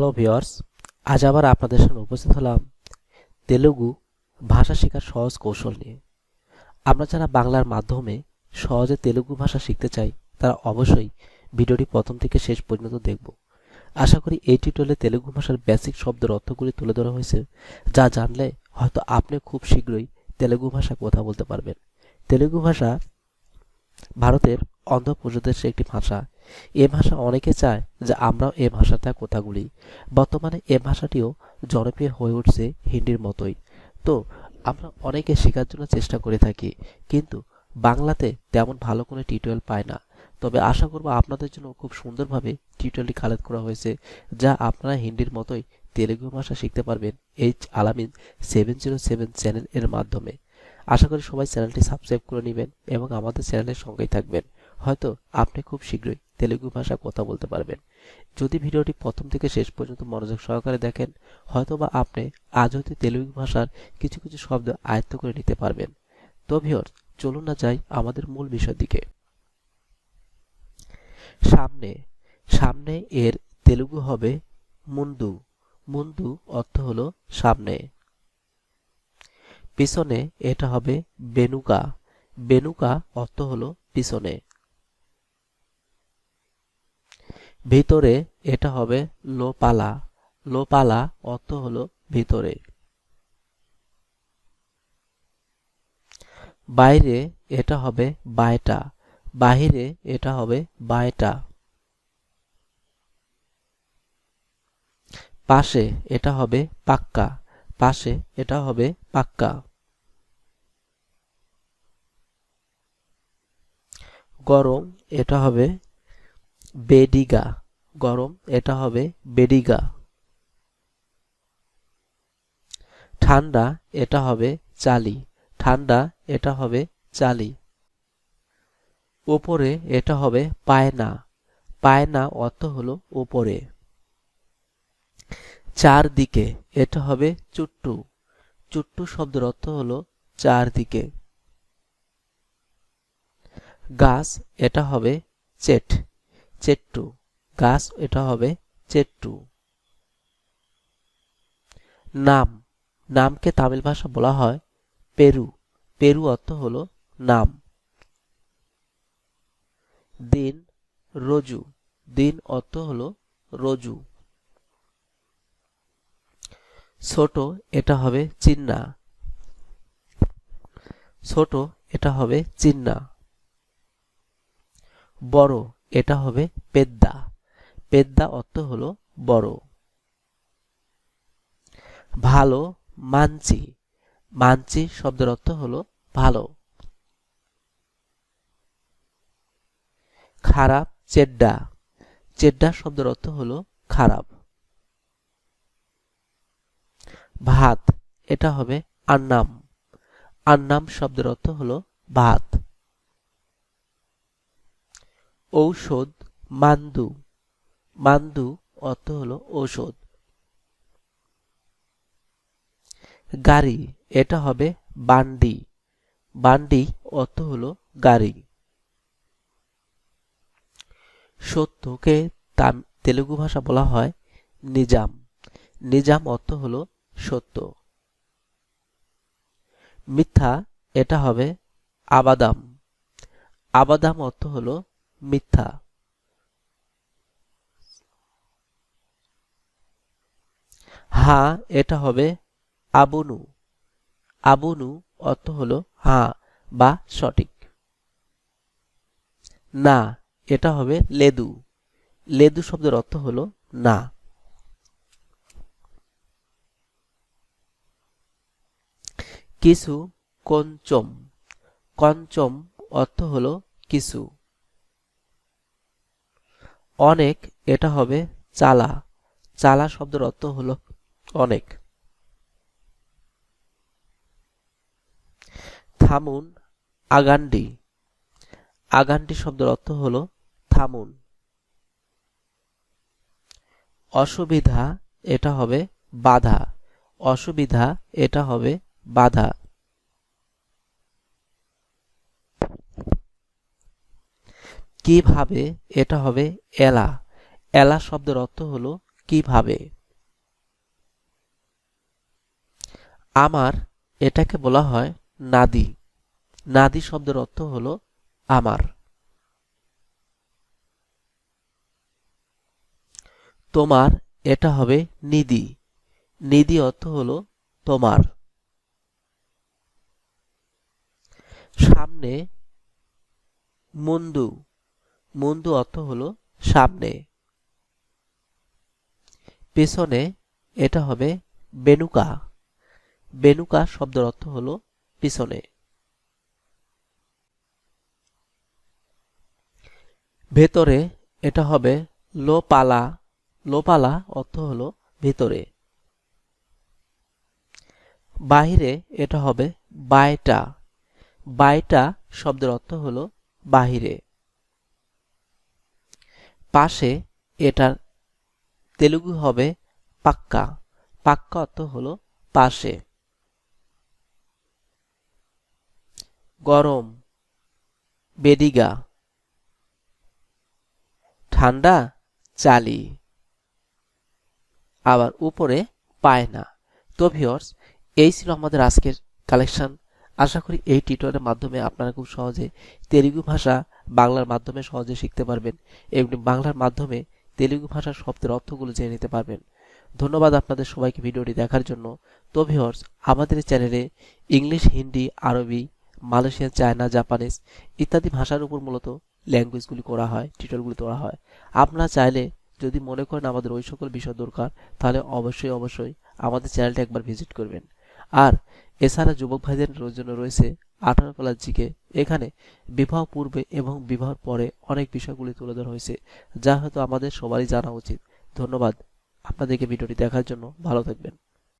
Hello viewers আজ আবার আপনাদের সামনে উপস্থিত হলাম তেলুগু ভাষা শেখার সহজ কৌশল নিয়ে। আমরা যারা বাংলার মাধ্যমে সহজে তেলুগু ভাষা শিখতে চাই, তারা অবশ্যই ভিডিওটি প্রথম থেকে শেষ পর্যন্ত দেখব। আশা করি এই টিউটোরিয়ালে তেলুগু ভাষার বেসিক শব্দের অর্থগুলি তুলে ধরা হয়েছে, যা জানলে হয়তো আপনি খুব শীঘ্রই তেলুগু ভাষা কথা বলতে পারবেন। তেলুগু ভাষা ভারতের অন্ধ্রপ্রদেশের একটি ভাষা। এ ভাষা অনেকে চায় যে আমরাও এ ভাষাটা কথা বলি। বর্তমানে এ ভাষাটিও জনপ্রিয় হয়ে উঠছে হিন্দির মতোই। তো, আমরা অনেকে শেখার জন্য চেষ্টা করে থাকি, কিন্তু বাংলাতে তেমন ভালো কোনো টিউটোরিয়াল পায় না। তবে আশা করব আপনাদের জন্য খুব সুন্দরভাবে টিউটোরিয়ালটি খালেদ করা হয়েছে, যা আপনারা হিন্দির মতোই তেলেগু ভাষা শিখতে পারবেন এইচ আলামিন সেভেন জিরো সেভেন চ্যানেল এর মাধ্যমে। আশা করি সবাই চ্যানেলটি সাবস্ক্রাইব করে নেবেন এবং আমাদের চ্যানেলের সঙ্গেই থাকবেন। হয়তো আপনি খুব শীঘ্রই তেলেগু ভাষা কথা বলতে পারবেন। যদি ভিডিওটি প্রথম থেকে শেষ পর্যন্ত মনোযোগ সহকারে দেখেন, হয়তোবা আপনি আজ হয়তো তেলেগু ভাষার কিছু কিছু শব্দ আয়ত্ত করে নিতে পারবেন। তো চলুন না যাই আমাদের মূল বিষয়ের দিকে। সামনে সামনে এর তেলুগু হবে মুন্ডু মুন্ডু অর্থ হলো সামনে। পিছনে এটা হবে বেনুকা। বেনুকা অর্থ হলো পিছনে। ভিতরে এটা হবে লোপালা। লোপালা অর্থ হলো ভিতরে। বাইরে এটা হবে বায়টা। বাহিরে এটা হবে বায়টা। পাশে এটা হবে পাক্কা। পাশে এটা হবে পাক্কা। গরম এটা হবে বেডিগা, গরম, এটা হবে বেডিগা। ঠান্ডা, এটা হবে চালি। ঠান্ডা, এটা হবে চালি। উপরে এটা হবে পায়না। পায়না অর্থ হলো উপরে চারদিকে, এটা হবে চুট্টু। চুট্টু শব্দের অর্থ হলো চারদিকে। গাছ, এটা হবে চেট। চেট্টু। গাছ, এটা হবে চেট্টু। নাম। নামকে তামিল ভাষা বলা হয় পেরু। পেরু অর্থ হলো নাম। দিন, রজু। দিন অর্থ হলো রজু। ছোট, এটা হবে চিন্না। ছোট, এটা হবে চিন্না। বড় এটা হবে পেদ্দা। পেদ্দা অর্থ হলো বড়। ভালো মানচি মানচি শব্দের অর্থ হলো ভালো। খারাপ, চেড্ডা। চেড্ডা শব্দের অর্থ হলো খারাপ। ভাত, এটা হবে আন্নাম। আন্নাম শব্দের অর্থ হলো ভাত। ঔষধ মান্দু। মান্দু অর্থ হলো ঔষধ। গাড়ি, এটা হবে বান্ডি। বান্ডি অর্থ হলো গাড়ি। সত্যকে তেলুগু ভাষা বলা হয় নিজাম। নিজাম অর্থ হলো সত্য। মিথ্যা, এটা হবে আবাদাম। আবাদাম অর্থ হলো মিথ্যা। হা, এটা হবে আবুনু। আবুনু অর্থ হলো হা বা সঠিক। না, এটা হবে লেদু। লেদু শব্দের অর্থ হলো না। কিছু কঞ্চম। কঞ্চম অর্থ হলো কিছু। অনেক, এটা হবে চালা। চালা শব্দের অর্থ হলো অনেক। থামুন, আগান্ডি। আগান্ডি শব্দের অর্থ হলো থামুন। অসুবিধা, এটা হবে বাধা। অসুবিধা, এটা হবে বাধা। কীভাবে এটা হবে এলা? এলা শব্দের অর্থ হলো কীভাবে। আমার এটাকে বলা হয় নাদি। নাদি শব্দের অর্থ হলো আমার। তোমার এটা হবে নিদি। নিদি অর্থ হলো তোমার। সামনে মুন্দু। মুন্দু অর্থ হলো সামনে। পেছনে এটা হবে বেনুকা। বেনুকা শব্দের অর্থ হলো পিছনে। ভেতরে এটা হবে লোপালা। লোপালা অর্থ হলো ভেতরে। বাহিরে এটা হবে বাইটা বাইটা শব্দের অর্থ হলো বাহিরে। পাশে এটার তেলুগু হবে পাক্কা। পাক্কা অর্থ হলো পাশে। গরম। বেডিগা ঠান্ডা, চালি। আবার উপরে পায় না তো ভিওর্স এই ছিল আমাদের আজকের কালেকশন আশা করি এই টিউটোরিয়ালের মাধ্যমে আপনারা খুব সহজে তেলুগু ভাষা বাংলার মাধ্যমে সহজে শিখতে পারবেন এবং বাংলার মাধ্যমে তেলুগু ভাষার শব্দের অর্থগুলো জেনে নিতে পারবেন। ধন্যবাদ আপনাদের সবাইকে ভিডিওটি দেখার জন্য। তো ভিওর্স আমাদের চ্যানেলে ইংলিশ হিন্দি আরবি মালয়েশিয়ান চায়না জাপানিজ ইত্যাদি ভাষার উপর মূলত ল্যাঙ্গুয়েজগুলি করা হয় টিউটোরিয়ালগুলি করা হয়। আপনারা চাইলে যদি মনে করেন আমাদের ওই সকল বিষয় দরকার, তাহলে অবশ্যই অবশ্যই আমাদের চ্যানেলটা একবার ভিজিট করবেন। আর এছাড়া যুবক ভাইদের জন্য রয়েছে আঠারো প্লাস জিকে। এখানে বিবাহ পূর্বে এবং বিবাহ পরে অনেক বিষয়গুলি তুলে ধরা হয়েছে, যা হয়তো আমাদের সবারই জানা উচিত। ধন্যবাদ। আপনাদেরকে ভিডিওটি দেখার জন্য ভালো থাকবেন।